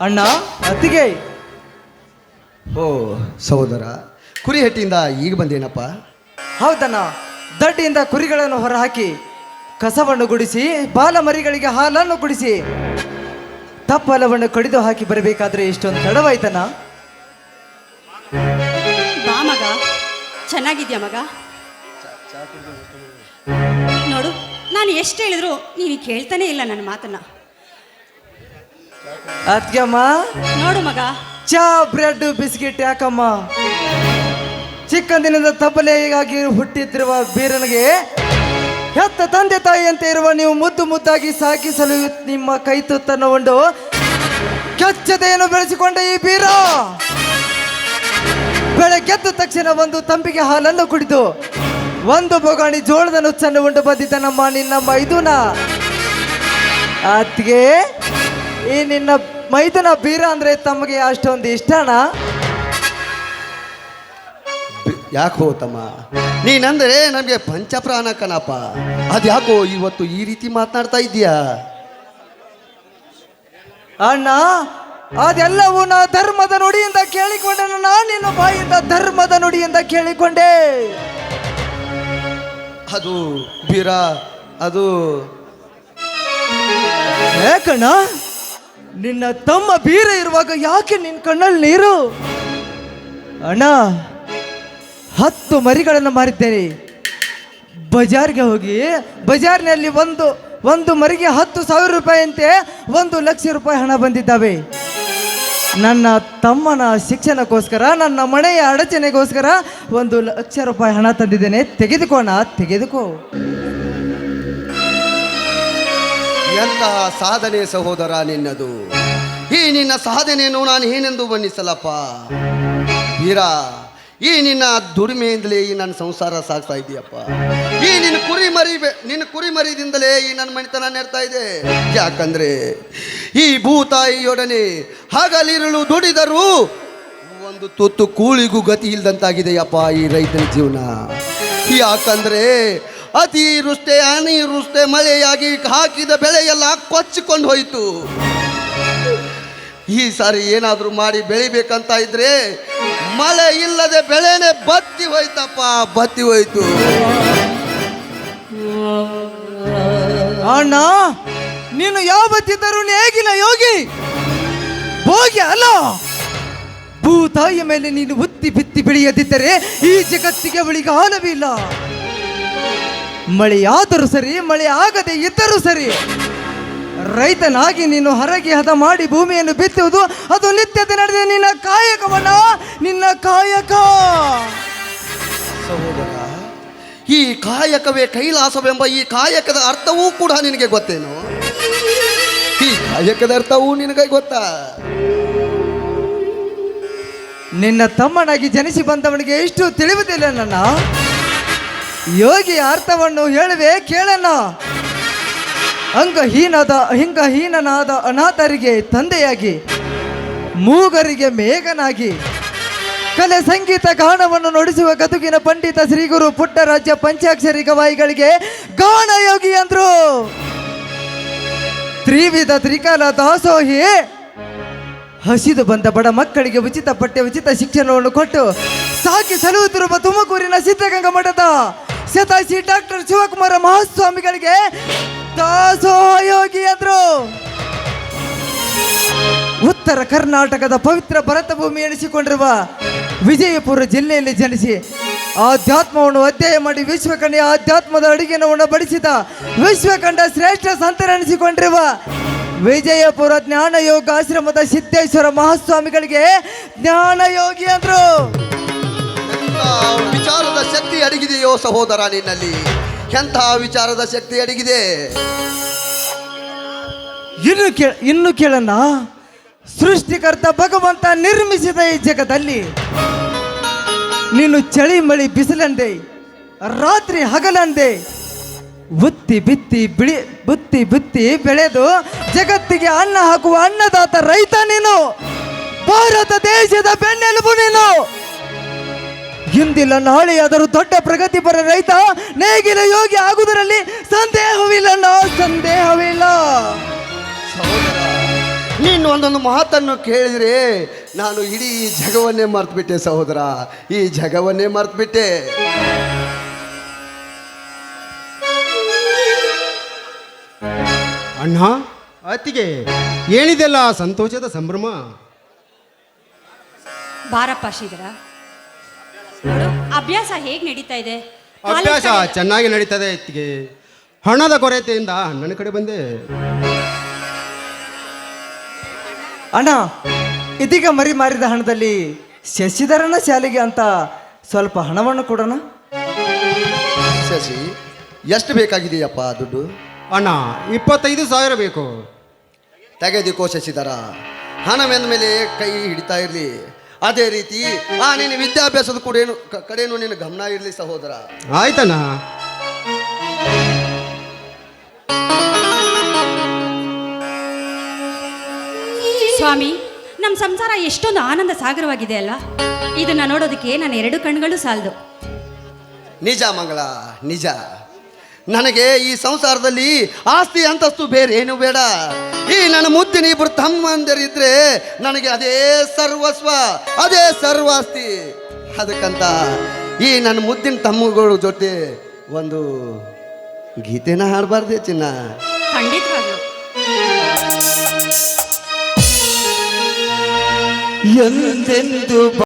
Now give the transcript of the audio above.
ಅಣ್ಣ ಅತ್ತಿಗೆ. ಓ ಸಹೋದರ ಕುರಿಹಟ್ಟಿಯಿಂದ ಈಗ ಬಂದೇನಪ್ಪ? ಹೌದಣ್ಣ ದಡ್ಡಿಯಿಂದ ಕುರಿಗಳನ್ನು ಹೊರಹಾಕಿ ಕಸವನ್ನು ಗುಡಿಸಿ ಬಾಲ ಮರಿಗಳಿಗೆ ಹಾಲನ್ನು ಕುಡಿಸಿ ತಪ್ಪಲವನ್ನು ಕಡಿದು ಹಾಕಿ ಬರಬೇಕಾದ್ರೆ ಇಷ್ಟೊಂದು ತಡವಾಯ್ತನ ಬಾ ಮಗ ಚೆನ್ನಾಗಿದ್ಯಾ ಮಗ? ನೋಡು ನಾನು ಎಷ್ಟು ಹೇಳಿದ್ರು ನೀನು ಕೇಳ್ತಾನೆ ಇಲ್ಲ ನನ್ನ ಮಾತನ್ನ. ಅತ್ಗೆಮ್ಮ ನೋಡು ಮಗ. ಚಾ ಬ್ರೆಡ್ ಬಿಸ್ಕಿಟ್ ಯಾಕಮ್ಮ? ಚಿಕ್ಕಂದಿನಿಂದ ತಪ್ಪಲೆಯಾಗಿ ಹುಟ್ಟಿದ್ದಿರುವ ಬೀರನಿಗೆ ಹೆತ್ತ ತಂದೆ ತಾಯಿಯಂತೆ ಇರುವ ನೀವು ಮುದ್ದು ಮುದ್ದಾಗಿ ಸಾಕಿಸಲು ನಿಮ್ಮ ಕೈ ತುತ್ತನ್ನು ಉಂಡು. ಕೆಚ್ಚತೆಯನ್ನು ಬೆಳೆಸಿಕೊಂಡ ಈ ಬೀರ! ಬೆಳಗ್ಗೆದ್ದ ತಕ್ಷಣ ಒಂದು ತಂಬಿಗೆ ಹಾಲನ್ನು ಕುಡಿದು ಒಂದು ಬೊಗಾಣಿ ಜೋಳದ ನುಚ್ಚನ್ನು ಉಂಡು ಬಂದಿದ್ದ ನಮ್ಮ ನಿನ್ನಮ್ಮ ಮೈದುನ ಅತ್ಗೆ ಈ ನಿನ್ನ ಮೈದುನ ಬೀರ ಅಂದ್ರೆ ತಮಗೆ ಅಷ್ಟೊಂದು ಇಷ್ಟನಾ? ಯಾಕೋ ತಮ್ಮ? ನೀನಂದ್ರೆ ನಮಗೆ ಪಂಚಪ್ರಾಣ ಕಣಪ್ಪ. ಅದ್ಯಾಕೋ ಇವತ್ತು ಈ ರೀತಿ ಮಾತನಾಡ್ತಾ ಇದೀಯಾ ಅಣ್ಣ ಅದೆಲ್ಲವೂ ನಾ ಧರ್ಮದ ನುಡಿಯಿಂದ ಕೇಳಿಕೊಂಡೆ. ನಾ ನಿನ್ನ ಬಾಯಿಂದ ಧರ್ಮದ ನುಡಿಯಿಂದ ಕೇಳಿಕೊಂಡೆ. ಅದು ಬೀರ ಅದು ಯಾಕಣ್ಣ ನಿನ್ನ ತಮ್ಮ ಬೀರ ಇರುವಾಗ ಯಾಕೆ ನಿನ್ನ ಕಣ್ಣಲ್ಲಿ ನೀರು? ಅಣ್ಣ, ಹತ್ತು ಮರಿಗಳನ್ನು ಮಾರಿದ್ದೇನೆ. ಬಜಾರ್ಗೆ ಹೋಗಿ, ಬಜಾರ್ನಲ್ಲಿ ಒಂದು ಒಂದು ಮರಿಗೆ ಹತ್ತು ಸಾವಿರ ರೂಪಾಯಿಯಂತೆ ಒಂದು ಲಕ್ಷ ರೂಪಾಯಿ ಹಣ ಬಂದಿದ್ದಾವೆ. ನನ್ನ ತಮ್ಮನ ಶಿಕ್ಷಣಕ್ಕೋಸ್ಕರ, ನನ್ನ ಮನೆಯ ಅಡಚಣೆಗೋಸ್ಕರ ಒಂದು ಲಕ್ಷ ರೂಪಾಯಿ ಹಣ ತಂದಿದ್ದೇನೆ. ತೆಗೆದುಕೋಣ, ತೆಗೆದುಕೋ. ಎಂತಹ ಸಾಧನೆ ಸಹೋದರ, ನಿನ್ನದು. ಈ ನಿನ್ನ ಸಾಧನೆಯನ್ನು ನಾನು ಏನೆಂದು ಬಣ್ಣಿಸಲಪ್ಪ? ವೀರ, ಈ ನಿನ್ನ ದುಡಿಮೆಯಿಂದಲೇ ಈ ನನ್ನ ಸಂಸಾರ ಸಾಗ್ತಾ ಇದೆಯಪ್ಪ. ಈ ನಿನ್ನ ಕುರಿ ಮರಿ ನಿನ್ನ ಕುರಿ ಮರಿದಿಂದಲೇ ಈ ನನ್ನ ಮಣಿತನ ನೆಡ್ತಾ ಇದೆ. ಯಾಕಂದ್ರೆ ಈ ಭೂತಾಯಿಯೊಡನೆ ಹಗಲಿರುಳು ದುಡಿದರೂ ಒಂದು ತುತ್ತು ಕೂಳಿಗೂ ಗತಿ ಇಲ್ದಂತಾಗಿದೆಯಪ್ಪ ಈ ರೈತನ ಜೀವನ. ಯಾಕಂದ್ರೆ ಅತಿವೃಷ್ಟಿ ಅನಿವೃಷ್ಟಿ ಮಳೆಯಾಗಿ ಹಾಕಿದ ಬೆಳೆಯೆಲ್ಲ ಕೊಚ್ಚಿಕೊಂಡು ಹೋಯಿತು. ಈ ಸಾರಿ ಏನಾದರೂ ಮಾಡಿ ಬೆಳಿಬೇಕಂತ ಇದ್ರೆ ಮಳೆ ಇಲ್ಲದೆ ಬೆಳೆನೇ ಬತ್ತಿ ಹೋಯ್ತಪ್ಪ, ಬತ್ತಿ ಹೋಯ್ತು. ಅಣ್ಣ, ನೀನು ಯಾವತ್ತಿದ್ದರೂ ಹೇಗಿಲ್ಲ ಯೋಗಿ. ಹೋಗಿ ಅಲ್ಲ. ಭೂತಾಯಿಯ ಮೇಲೆ ನೀನು ಉತ್ತಿ ಬಿತ್ತಿ ಬೆಳೆಯದಿದ್ದರೆ ಈ ಜಗತ್ತಿಗೆ ಬಳಿಗಾಲವಿಲ್ಲ ಮಳೆಯಾದರೂ ಸರಿ ಮಳೆ ಆಗದೆ ಇದ್ದರೂ ಸರಿ ರೈತನಾಗಿ ನೀನು ಹರಗಿ ಹದ ಮಾಡಿ ಭೂಮಿಯನ್ನು ಬಿತ್ತುವುದು ಅದು ನಿತ್ಯದ ನಡೆದ ನಿನ್ನ ಕಾಯಕವನ್ನ ನಿನ್ನ ಕಾಯಕ. ಸಹೋದರ ಈ ಕಾಯಕವೇ ಕೈಲಾಸವೆಂಬ ಈ ಕಾಯಕದ ಅರ್ಥವೂ ಕೂಡ ನಿನಗೆ ಗೊತ್ತೇನು? ಈ ಕಾಯಕದ ಅರ್ಥವೂ ನಿನಗೆ ಗೊತ್ತಾ? ನಿನ್ನ ತಮ್ಮನಾಗಿ ಜನಿಸಿ ಬಂದವನಿಗೆ ಎಷ್ಟು ತಿಳಿಯುವುದಿಲ್ಲ ನನ್ನ. ಯೋಗಿಯ ಅರ್ಥವನ್ನು ಹೇಳುವೆ ಕೇಳೋಣ ಅಂಗಹೀನದ ಹಿಂಗಹೀನನಾದ ಅನಾಥರಿಗೆ ತಂದೆಯಾಗಿ, ಮೂಗರಿಗೆ ಮೇಘನಾಗಿ, ಕಲೆ ಸಂಗೀತ ಗಾನವನ್ನು ನುಡಿಸುವ ಗದುಗಿನ ಪಂಡಿತ ಶ್ರೀಗುರು ಪುಟ್ಟರಾಜ್ಯ ಪಂಚಾಕ್ಷರಿ ಗವಾಯಿಗಳಿಗೆ ಗಾನಯೋಗಿ ಅಂದ್ರು. ತ್ರಿವಿಧ ತ್ರಿಕಾಲ ದಾಸೋಹಿ, ಹಸಿದು ಬಂದ ಬಡ ಮಕ್ಕಳಿಗೆ ಉಚಿತ ಪಠ್ಯ ಉಚಿತ ಶಿಕ್ಷಣವನ್ನು ಕೊಟ್ಟು ಸಾಕಿ ಸಲುವುತ್ತಿರುವ ತುಮಕೂರಿನ ಸಿದ್ಧಗಂಗಾ ಮಠದ ಶತಾಶಿ ಡಾಕ್ಟರ್ ಶಿವಕುಮಾರ ಮಹಾಸ್ವಾಮಿಗಳಿಗೆ ದಾಸೋಹಯೋಗಿ ಅಂದ್ರು. ಉತ್ತರ ಕರ್ನಾಟಕದ ಪವಿತ್ರ ಭರತ ಭೂಮಿ ಎನಿಸಿಕೊಂಡಿರುವ ವಿಜಯಪುರ ಜಿಲ್ಲೆಯಲ್ಲಿ ಜನಿಸಿ ಆಧ್ಯಾತ್ಮವನ್ನು ಅಧ್ಯಯನ ಮಾಡಿ ವಿಶ್ವಕನ್ಯ ಆಧ್ಯಾತ್ಮದ ಅಡುಗೆಯನ್ನು ಉಣಬಡಿಸಿದ ವಿಶ್ವಕಂಡ ಶ್ರೇಷ್ಠ ಸಂತರೆನಿಸಿಕೊಂಡಿರುವ ವಿಜಯಪುರ ಜ್ಞಾನ ಯೋಗ ಆಶ್ರಮದ ಸಿದ್ದೇಶ್ವರ ಮಹಾಸ್ವಾಮಿಗಳಿಗೆ ಜ್ಞಾನ ಯೋಗಿ ಅಂದ್ರು. ವಿಚಾರದ ಶಕ್ತಿ ಅಡಗಿದೆಯೋ ಸಹೋದರ ನಿನ್ನಲ್ಲಿ? ಎಂಥ ವಿಚಾರದ ಶಕ್ತಿ ಅಡಗಿದೆ? ಇನ್ನು ಕೇಳ ಇನ್ನು ಕೇಳಣ್ಣ ಸೃಷ್ಟಿಕರ್ತ ಭಗವಂತ ನಿರ್ಮಿಸಿದ ಈ ಜಗದಲ್ಲಿ ನೀನು ಚಳಿ ಮಳಿ ಬಿಸಿಲಂದೆ, ರಾತ್ರಿ ಹಗಲಂದೆ, ಬುತ್ತಿ ಬಿತ್ತಿ ಬಿಳಿ, ಬುತ್ತಿ ಬಿತ್ತಿ ಬೆಳೆದು ಜಗತ್ತಿಗೆ ಅನ್ನ ಹಾಕುವ ಅನ್ನದಾತ ರೈತ ನೀನು. ಭಾರತ ದೇಶದ ಬೆನ್ನೆಲುಬು ನೀನು. ಹಿಂದಿಲ್ಲ ನಾಳೆಯಾದರೂ ದೊಡ್ಡ ಪ್ರಗತಿಪರ ರೈತ ನೇಗಿಲ ಯೋಗಿ ಆಗುವುದರಲ್ಲಿ ಸಂದೇಹವಿಲ್ಲ ನಾ ಸಂದೇಹವಿಲ್ಲ. ಸಹೋದರ ನೀನು ಒಂದೊಂದು ಮಾತನ್ನು ಕೇಳಿದ್ರೆ ನಾನು ಇಡೀ ಜಗವನ್ನೇ ಮರ್ತ್ಬಿಟ್ಟೆ ಸಹೋದರ ಈ ಜಗವನ್ನೇ ಮರ್ತ್ಬಿಟ್ಟೆ. ಅಣ್ಣ ಅತ್ತಿಗೆ ಏನಿದೆಲ್ಲ ಸಂತೋಷದ ಸಂಭ್ರಮ? ಬಾರಪ್ಪ ಶ್ರೀಧರ. ನೋಡು ಅಭ್ಯಾಸ ಹೇಗೆ ನಡೀತಾ ಇದೆ? ಅಭ್ಯಾಸ ಚೆನ್ನಾಗಿ ನಡೀತದೆ ಅತ್ತಿಗೆ ಹಣದ ಕೊರತೆಯಿಂದ ನನ್ನ ಕಡೆ ಬಂದೆ. ಅಣ್ಣ ಇದೀಗ ಮರಿ ಮಾರಿದ ಹಣದಲ್ಲಿ ಶಶಿಧರನ ಶಾಲೆಗೆ ಅಂತ ಸ್ವಲ್ಪ ಹಣವನ್ನು ಕೊಡೋಣ? ಶಶಿ ಎಷ್ಟು ಬೇಕಾಗಿದೆಯಪ್ಪ ದುಡ್ಡು? ಅಣ್ಣ ಇಪ್ಪತ್ತೈದು ಸಾವಿರ ಬೇಕು. ತೆಗೆದಿಕೋ ಶಶಿಧರ. ಹಣ ಮೇಲೆ ಕೈ ಹಿಡಿತಾ ಇರಲಿ. ಅದೇ ರೀತಿ ಆ ನಿನ್ನ ವಿದ್ಯಾಭ್ಯಾಸದ ಕಡೆನು ಕ- ಕಡೆಯೂ ನಿನ್ನ ಗಮನ ಇರಲಿ ಸಹೋದರ. ಆಯ್ತಣ್ಣ. ಸ್ವಾಮಿ ನಮ್ಮ ಸಂಸಾರ ಎಷ್ಟೊಂದು ಆನಂದ ಸಾಗರವಾಗಿದೆ ಅಲ್ಲ ಇದನ್ನ ನೋಡೋದಕ್ಕೆ ನನ್ನ ಎರಡು ಕಣ್ಗಳು ಸಾಲದು. ನಿಜ ಮಂಗಳ ನಿಜ. ನನಗೆ ಈ ಸಂಸಾರದಲ್ಲಿ ಆಸ್ತಿ ಅಂತಸ್ತು ಬೇರೆ ಏನು ಬೇಡ. ಈ ನನ್ನ ಮುದ್ದಿನ ಇಬ್ಬರು ತಮ್ಮಂದಿರಿದ್ರೆ ನನಗೆ ಅದೇ ಸರ್ವಸ್ವ ಅದೇ ಸರ್ವಾಸ್ತಿ. ಅದಕ್ಕಂತ ಈ ನನ್ನ ಮುದ್ದಿನ ತಮ್ಮಗಳ ಜೊತೆ ಒಂದು ಗೀತೆನ ಹಾಡಬಾರ್ದೆ ಚಿನ್ನ. ಎಂದೆಂದು